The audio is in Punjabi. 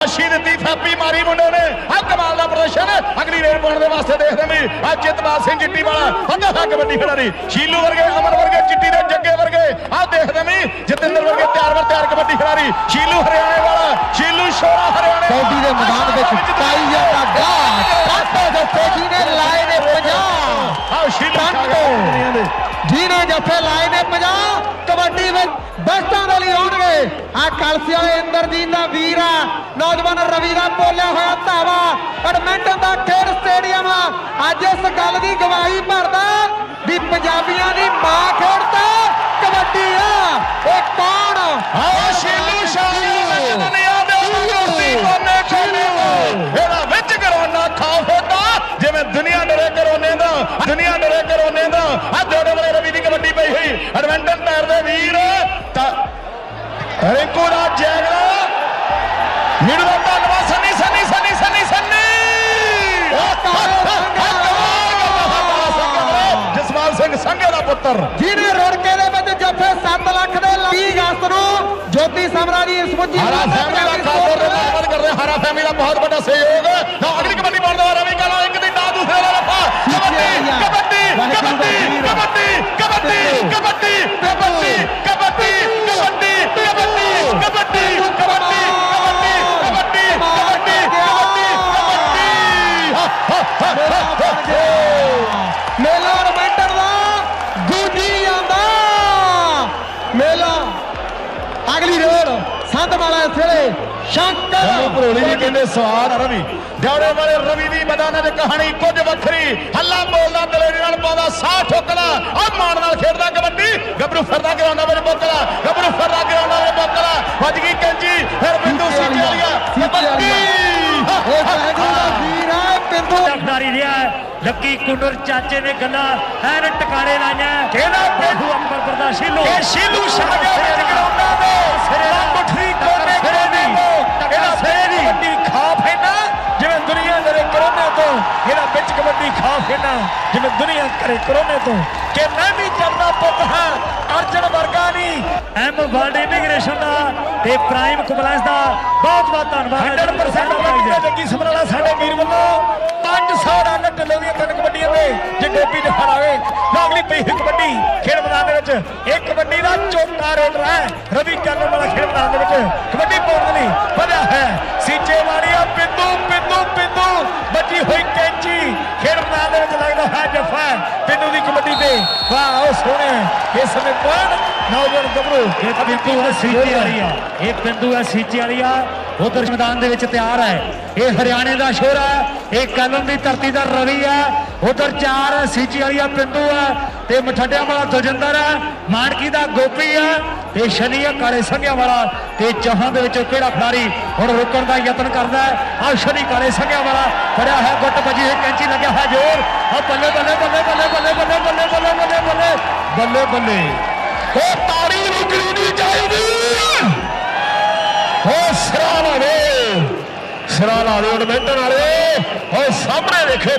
ਸ਼ੀ ਦਿੱਤੀ ਥਾਪੀ ਮਾਰੀ ਮੁੰਡੇ ਨੇ। ਆ ਕਮਾਲ ਦਾ ਪ੍ਰਦਰਸ਼ਨ ਅਗਲੀ ਰੇਡ ਪਾਉਣ ਦੇ ਵਾਸਤੇ ਦੇਖਦੇ ਵੀ ਆ ਚਿਤਪਾਲ ਸਿੰਘ ਚਿੱਟੀ ਵਾਲਾ ਹੁੰਦਾ ਹੈ ਕਬੱਡੀ ਖਿਡਾਰੀ। ਸ਼ੀਲੂ ਵਰਗੇ ਅਮਰ ਵਰਗੇ ਚਿੱਟੀ ਦੇ ਜੱਗੇ ਵਰਗੇ। ਆ ਦੇਖਦੇ ਵੀ ਜਤਿੰਦਰ ਵਰਗੇ ਤਿਆਰ ਵਰ ਤਿਆਰ ਕਬੱਡੀ ਖਿਡਾਰੀ। ਸ਼ੀਲੂ ਹਰਿਆਣੇ ਵਾਲਾ ਸ਼ੀਲੂ ਸ਼ੋਰਾ ਹਰਿਆਣੇ। ਕੌਡੀ ਦੇ ਮੈਦਾਨ ਵਿੱਚ ਪਾਈ ਜਾਂਦਾ ਗਾਟ ਕਾਟੋ ਜੱਫੇ ਜੀ ਨੇ ਲਾਏ ਨੇ 50 ਆਹ ਸ਼ੀਲੂ ਦੇ ਜਿਹਨੇ ਜੱਫੇ ਲਾਏ ਨੇ 50 ਕਬੱਡੀ ਵਿੱਚ ਬੈਸਟਾਂ ਦੇ ਲਈ ਆਉਣਗੇ। ਆ ਕਲਸੀ ਵਾਲੇ ਇੰਦਰਜੀਤ ਦਾ ਵੀਰ ਆ। ਨੌਜਵਾਨ ਰਵੀ ਦਾ ਬੋਲਿਆ ਹੋਇਆ ਧਾਵਾ। ਐਡਮਿੰਟਨ ਦਾ ਖੇਡ ਸਟੇਡੀਅਮ ਅੱਜ ਇਸ ਗੱਲ ਦੀ ਗਵਾਹੀ ਭਰਦਾ ਵੀ ਪੰਜਾਬੀਆਂ ਦੀ ਮਾਂ ਤਾਂ ਰਿੰਕੂ ਦਾ ਜੈਗਰਾ। ਮਿਡਲ ਦਾ ਧੰਨਵਾਦ। ਸੰਨੀ ਸੰਨੀ ਸੰਨੀ ਸੰਨੀ ਸੰਨੀ। ਜਸਵਾਲ ਸਿੰਘ ਸੰਘੇ ਦਾ ਪੁੱਤਰ। ਜਿਹਨੇ ਰੁੜਕੇ ਦੇ ਵਿੱਚ ਜੱਫੇ 7 ਲੱਖ ਦੇ 30 ਅਗਸਤ ਨੂੰ ਜੋਤੀ ਸਮਰਾ ਦੀ ਸਮੁੱਚੀ ਹਰਾ ਸੰਤ ਵਾਲਾ ਇਸ ਵੇਲੇ। ਸ਼ੰਕਰ। ਨੂੰ ਭਰੋਲੀ ਜੀ ਕਹਿੰਦੇ ਸਵਾਰ ਆ ਰਵੀ। ਦਿਹਾੜੇ ਵਾਲੇ ਰਵੀ ਦੀ ਮੈਦਾਨਾਂ 'ਚ ਕਹਾਣੀ ਕੁਝ ਵੱਖਰੀ। ਹੱਲਾ ਬੋਲਦਾ ਦਲੇਰੀ ਨਾਲ ਪਾਉਂਦਾ ਸਾਹ ਠੋਕਦਾ ਆ ਮਾਣ ਨਾਲ ਖੇਡਦਾ ਕਬੱਡੀ। ਗੱਭਰੂ ਫਿਰਦਾ ਗਰਾਉਂਡਾਂ ਵਿੱਚ ਬੋਕਲਾ। ਗੱਭਰੂ ਫਿਰਦਾ ਗਰਾਉਂਡਾਂ ਵਿੱਚ ਬੋਕਲਾ। ਵੱਜ ਗਈ ਕੈਂਚੀ। ਫਿਰ ਬਿੰਦੂ ਸੀਟੇ ਵਾਲੀਆ ਕਬੱਡੀ! ਇਹ ਦਾ ਵੀਰ ਹੈ ਬਿੰਦੂ। ਦਾ ਖਿਡਾਰੀ ਰਿਹਾ ਹੈ। ਲੱਕੀ ਕੁੰਡਰ ਚਾਚੇ ਨੇ ਗੱਲਾਂ ਐਨ ਟਿਕਾਣੇ ਲਾਈਆਂ। ਕਿਹੜਾ ਪ੍ਰਭੂ ਅੰਬਰਪੁਰ ਦਾ ਸ਼ੀਲੂ। ਇਹ ਸ਼ੀਲੂ ਵਿੱਚ ਗਰਾਉਂਡਾਂ ਦੇ ਸਿਰੇ ਦਾ ਵਿੱਚ ਕਬੱਡੀ ਖਾ ਫੈਨਾ ਜਿਵੇਂ ਦੁਨੀਆ ਕਰੇ ਕਰੋਨੇ ਤੋਂ। ਕਿ ਮੈਂ ਵੀ ਜੰਮਦਾ ਪੁੱਤ ਹਾਂ ਅਰਜਨ ਵਰਗਾ ਨਹੀਂ। ਐਮ ਵਰਲਡ ਇਮੀਗ੍ਰੇਸ਼ਨ ਦਾ ਤੇ ਪ੍ਰਾਈਮ ਕੰਪਲਾਈਂਸ ਦਾ ਬਹੁਤ ਬਹੁਤ ਧੰਨਵਾਦ। 100% ਕਬੱਡੀ ਜੱਗੀ ਸਮਰਾਲਾ ਸਾਡੇ ਵੀਰ ਵੱਲੋਂ 500 ਰਨ ਢਿੱਲੋਂ ਦੀਆਂ ਤਿੰਨ ਕਬੱਡੀਆਂ ਦੇ ਜੇ ਗੋਪੀ ਨੇ ਫੜਾਵੇ ਲਾਗਲੀ ਪਈ ਕਬੱਡੀ ਖੇਡ ਮੈਦਾਨ ਦੇ ਵਿੱਚ। ਇਹ ਕਬੱਡੀ ਦਾ ਚੋਟਾ ਰੇਡਰ ਹੈ ਰਵੀ ਚੱਲਣ ਵਾਲਾ ਖੇਡ ਮੈਦਾਨ ਦੇ ਵਿੱਚ। ਕਬੱਡੀ ਪਾਉਣ ਲਈ ਵਧਿਆ ਹੈ। ਸੀਚੇ ਵਾਲੀਆ ਬਿੰਦੂ ਇਸ ਸਮੇਂ ਪੁਆਇੰਟ ਨੌਜਵਾਨ ਗੱਭਰੂ। ਇੱਕ ਬਿੰਦੂ ਹੈ ਸੀਚੇ ਵਾਲੀਆ ਇੱਕ ਬਿੰਦੂ ਹੈ ਸੀਚੇ ਵਾਲੀਆ ਉਧਰ ਮੈਦਾਨ ਦੇ ਵਿੱਚ ਤਿਆਰ ਹੈ ਇਹ ਹਰਿਆਣੇ ਦਾ ਸ਼ੋਰਾ ਹੈ ਇਹ ਕਲਮ ਦੀ ਧਰਤੀ ਦਾ ਰਵੀ ਹੈ ਉਧਰ ਚਾਰ ਸੀਚੇ ਵਾਲੀਆ ਬਿੰਦੂ ਹੈ ਤੇ ਮਠੱਡਿਆਂ ਵਾਲਾ ਦਜਿੰਦਰ ਹੈ ਮਾਨਕੀ ਦਾ ਗੋਪੀ ਹੈ ਤੇ ਸ਼ਨੀਆ ਕਾਲੇ ਸੰਘਿਆਂ ਵਾਲਾ। ਤੇ ਜਹਾਂ ਦੇ ਵਿੱਚੋਂ ਕਿਹੜਾ ਖਿਡਾਰੀ ਹੁਣ ਰੁਕਣ ਦਾ ਯਤਨ ਕਰਦਾ ਹੈ? ਆ ਸ਼ਨੀ ਕਾਲੇ ਸੰਘਿਆਂ ਵਾਲਾ। ਫੜਿਆ ਹੈ ਗੁੱਟ ਵੱਜੀ ਹੈ ਕੈਂਚੀ ਲੱਗਿਆ ਹੈ ਜ਼ੋਰ। ਆ ਬੱਲੇ ਬੱਲੇ ਬੱਲੇ ਬੱਲੇ ਬੱਲੇ ਬੱਲੇ ਬੱਲੇ। ਬੱਲੇ ਉਹ ਤਾੜੀ ਰੁਕਣੀ ਨਹੀਂ ਚਾਹੀਦੀ ਉਹ ਸਿਰਾ ਲਾ ਦੇ ਸਿਰਾ ਲਾ ਐਡਮਿੰਟਨ ਵਾਲੇ। ਉਹ ਸਾਹਮਣੇ ਦੇਖੇ